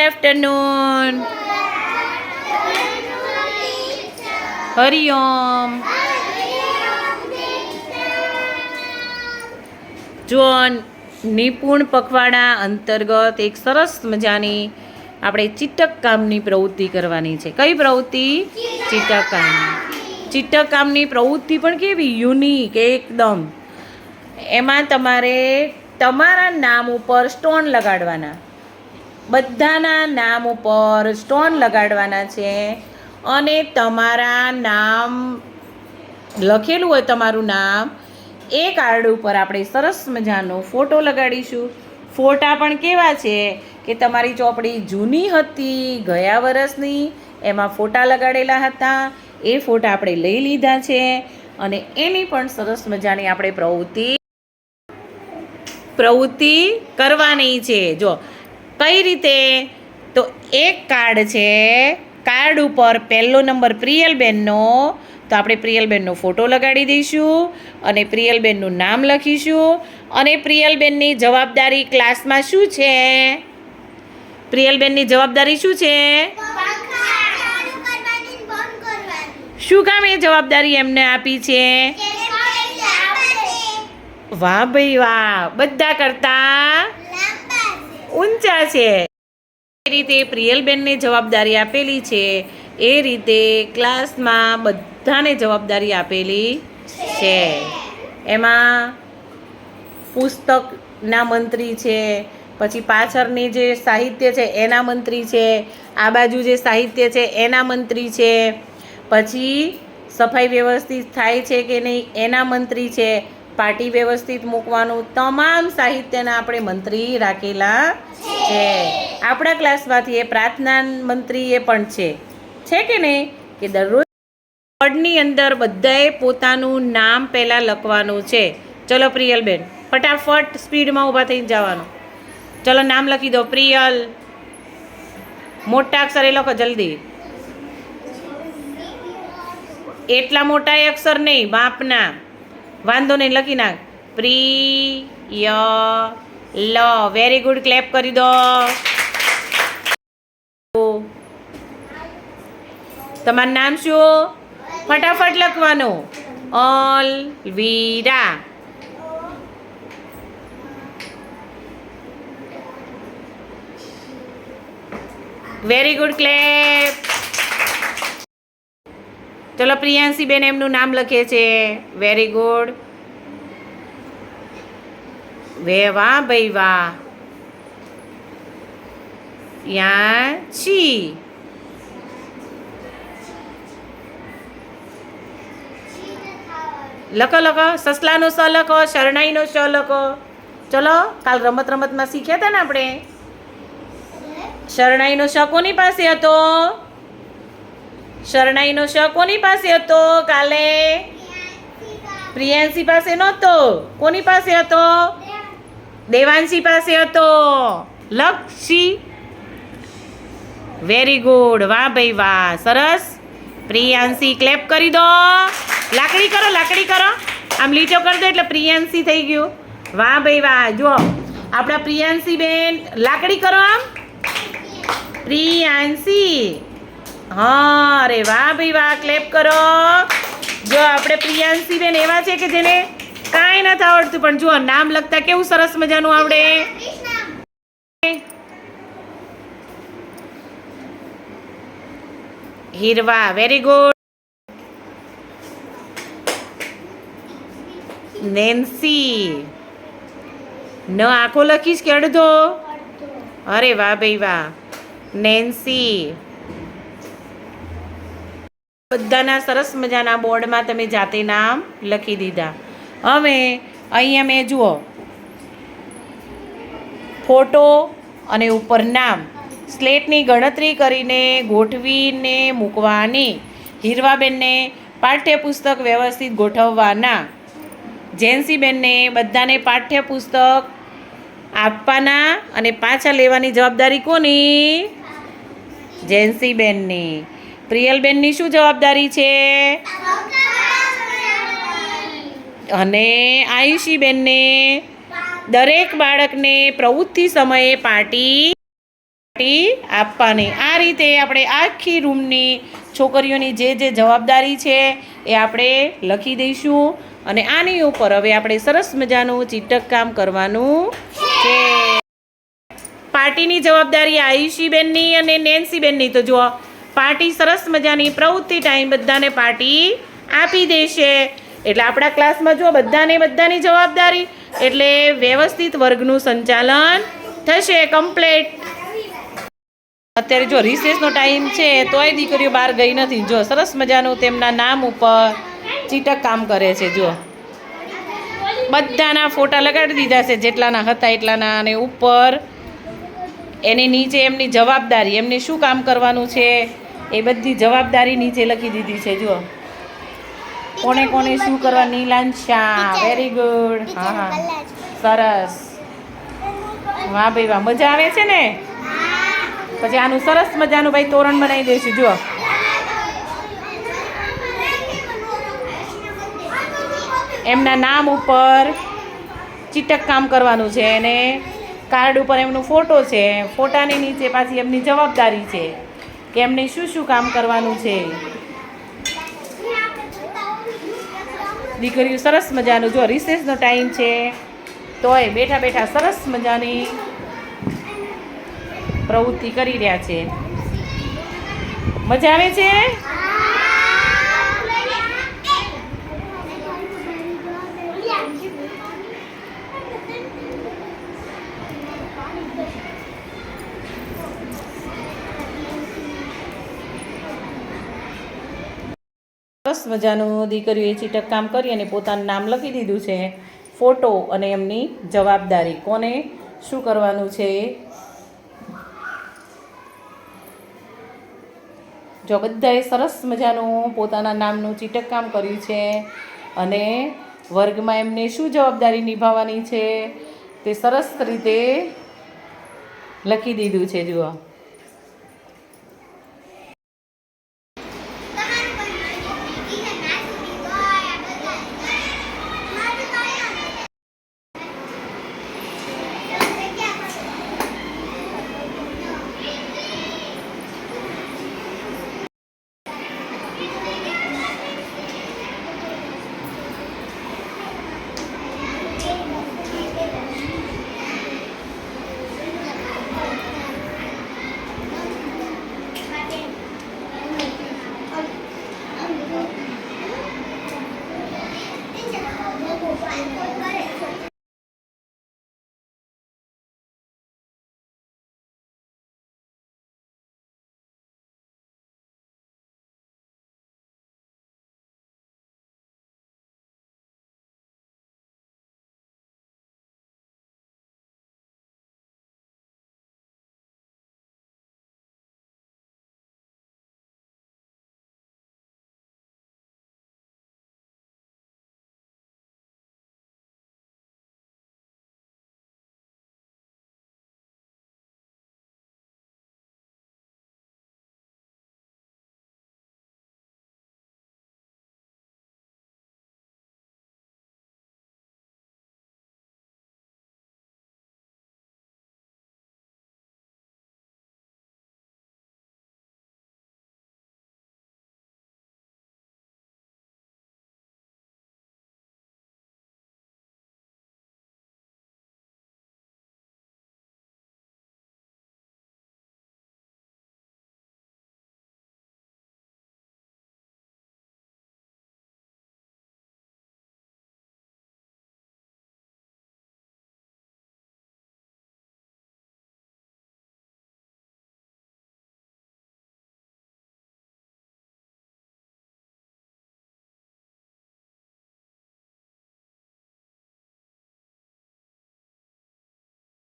Afternoon Hariom જો નિપુણ પખવાડા અંતર્ગત એક સરસ મજાની આપણે ચિટક કામની પ્રવૃત્તિ કરવાની છે. કઈ પ્રવૃત્તિ? ચિટક કામની ચિટક કામની પ્રવૃત્તિ પણ કેવી? યુનિક એકદમ. એમાં તમારે તમારા નામ ઉપર સ્ટોન લગાડવાના. બધાના નામ ઉપર સ્ટોન લગાડવાના છે અને તમારા નામ લખેલું હોય તમારું નામ, એ કાર્ડ ઉપર આપણે સરસ મજાનો ફોટો લગાડીશું. ફોટા પણ કેવા છે કે તમારી ચોપડી જૂની હતી, ગયા વર્ષની, એમાં ફોટા લગાડેલા હતા, એ ફોટા આપણે લઈ લીધા છે અને એની પણ સરસ મજાની આપણે પ્રવૃત્તિ પ્રવૃત્તિ કરવાની છે. જો કઈ રીતે? તો એક કાર્ડ છે કાર્ડ ઉપર પહેલો નંબર પ્રિયલબેનનો તો આપણે પ્રિયલબેનનો ફોટો લગાડી દઈશું અને પ્રિયલબેનનું નામ લખીશું અને પ્રિયલબેનની જવાબદારી ક્લાસમાં શું છે? પ્રિયલબેનની જવાબદારી શું છે? શું કામ એ જવાબદારી એમને આપી છે? વાહ ભાઈ વાહ. બધા કરતા ઊંચા છે. એ રીતે પ્રિયલબેનને જવાબદારી આપેલી છે. એ રીતે ક્લાસમાં બધાને જવાબદારી આપેલી છે. એમાં પુસ્તકના મંત્રી છે, પછી પાછળની જે સાહિત્ય છે એના મંત્રી છે, આ બાજુ જે સાહિત્ય છે એના મંત્રી છે, પછી સફાઈ વ્યવસ્થિત થાય છે કે નહીં એના મંત્રી છે પાર્ટી વ્યવસ્થિત મૂકવાનું તમામ સાહિત્યના આપણે મંત્રી રાખેલા છે. આપણા ક્લાસમાંથી એ પ્રાર્થના મંત્રી એ પણ છે. છે કે નહીં? કે દરરોજ બોર્ડની અંદર બધાએ પોતાનું નામ પહેલાં લખવાનું છે. ચલો પ્રિયલબેન, ફટાફટ સ્પીડમાં ઊભા થઈને જવાનું. ચલો નામ લખી દો, પ્રિયલ. મોટા અક્ષરે લખો જલ્દી. એટલા મોટા અક્ષર નહીં, બાપના. વાંધો નહીં, લખી નાખ. પ્રિય લ વેરી ગુડ ક્લેપ કરી દો. તમારું નામ શું? ફટાફટ લખવાનું. ઓલ વીરા વેરી ગુડ ક્લેપ ચલો પ્રિયાંશી બેન એમનું નામ લખે છે. વેરી ગુડ વે વાહ ભાઈ વાહ. યા છી લખો લખો. સસલાનો સ લખો શરણાઈનો શ લખો. ચલો કાલ રમત રમતમાં શીખ્યા હતા ને આપણે? શરણાઈનો શ કોની પાસે હતો? શરણાઈનો શ કોની પાસે હતો કાલે? પ્રિયાંશી પાસે નહોતો. કોની પાસે હતો? દેવાંશી પાસે હતો. લક્ષી. વેરી ગુડ વાહ ભાઈ વાહ. સરસ. પ્રિયાંશી ક્લેપ કરી દો. લાકડી કરો લાકડી કરો. આમ લીટો કરી દો એટલે પ્રિયાંશી થઈ ગયું. વાહ ભાઈ વાહ. જુઓ. આપણા પ્રિયાંશી બેન, લાકડી કરો આમ. પ્રિયાંશી. હા અરે વાહ ભાઈ વાહ ક્લેપ કરો. જો આપણે પ્રિયાંશી બેન એવા છે કે જેને કાંઈ નથી આવડતું પણ જુઓ નામ લખતા કેવું સરસ મજાનું આવડે. હીરવા વેરી ગુડ નેન્સી ન આખો લખીશ કે અડધો? અરે વાહ ભાઈ વાહ. નેન્સી બધાના સરસ મજાના બોર્ડમાં તમે જાતે નામ લખી દીધા. હવે અહીંયા મેં જુઓ. ફોટો અને ઉપર નામ. સ્લેટની ગણતરી કરીને ગોઠવીને મૂકવાની. હીરવાબેનને પાઠ્યપુસ્તક વ્યવસ્થિત ગોઠવવાના. જેન્સીબેનને બધાને પાઠ્યપુસ્તક આપવાના અને પાછા લેવાની જવાબદારી કોની? જેન્સીબેનની. પ્રિયલબેનની શું જવાબદારી છે? અને આયુષીબેનને દરેક બાળકને પ્રવૃત્તિ સમયે પાર્ટી પાર્ટી આપવાની. આ રીતે આપણે આખી રૂમની છોકરીઓની જે જે જવાબદારી છે એ આપણે લખી દઈશું. અને આની ઉપર હવે આપણે સરસ મજાનું ચીટક કામ કરવાનું છે. પાર્ટીની જવાબદારી આયુષીબેનની અને નેન્સીબેનની. તો જુઓ પાર્ટી સરસ મજાની, પ્રવૃત્તિ ટાઈમ બધાને પાર્ટી આપી દેશે. એટલે આપણા ક્લાસમાં જો બધાને બધાની જવાબદારી. એટલે વ્યવસ્થિત વર્ગનું સંચાલન થશે કમ્પ્લેટ અત્યારે જો રિસેસનો ટાઈમ છે, તોય દીકરીઓ બહાર ગઈ નથી. જો સરસ મજાનું તેમના નામ ઉપર ચીટક કામ કરે છે જો બધાના ફોટા લગાડી દીધા છે, જેટલાના હતા એટલાના અને ઉપર એની નીચે એમની જવાબદારી, એમને શું કામ કરવાનું છે એ બધી જવાબદારી નીચે લખી દીધી છે જો કોને કોને શું કરવા નીલાંશા વેરી ગુડ હા હા. સરસ. વાહ ભાઈ, વાહ. મજા આવે છે ને? પછી આનું સરસ મજાનું ભાઈ તોરણ બનાવી દઈશું, જુઓ. એમના નામ ઉપર ચીટક કામ કરવાનું છે અને કાર્ડ ઉપર એમનો ફોટો છે. ફોટાની નીચે પાછી એમની જવાબદારી છે. કે એમને શું શું કામ કરવાનું છે? દીકરીઓ સરસ મજાનું, જો રિસેસનો ટાઈમ છે, તોય બેઠા બેઠા સરસ મજાની પ્રવૃત્તિ કરી રહ્યા છે. મજા આવે છે? સરસ મજાનું દીકરીઓએ ચીટક કામ કરી અને પોતાનું નામ લખી દીધું છે. ફોટો અને એમની જવાબદારી. કોને? શું કરવાનું છે? જો બધાએ સરસ મજાનું પોતાના નામનું ચીટક કામ કર્યું છે અને વર્ગમાં એમને શું જવાબદારી નિભાવવાની છે તે સરસ રીતે લખી દીધું છે, જુઓ.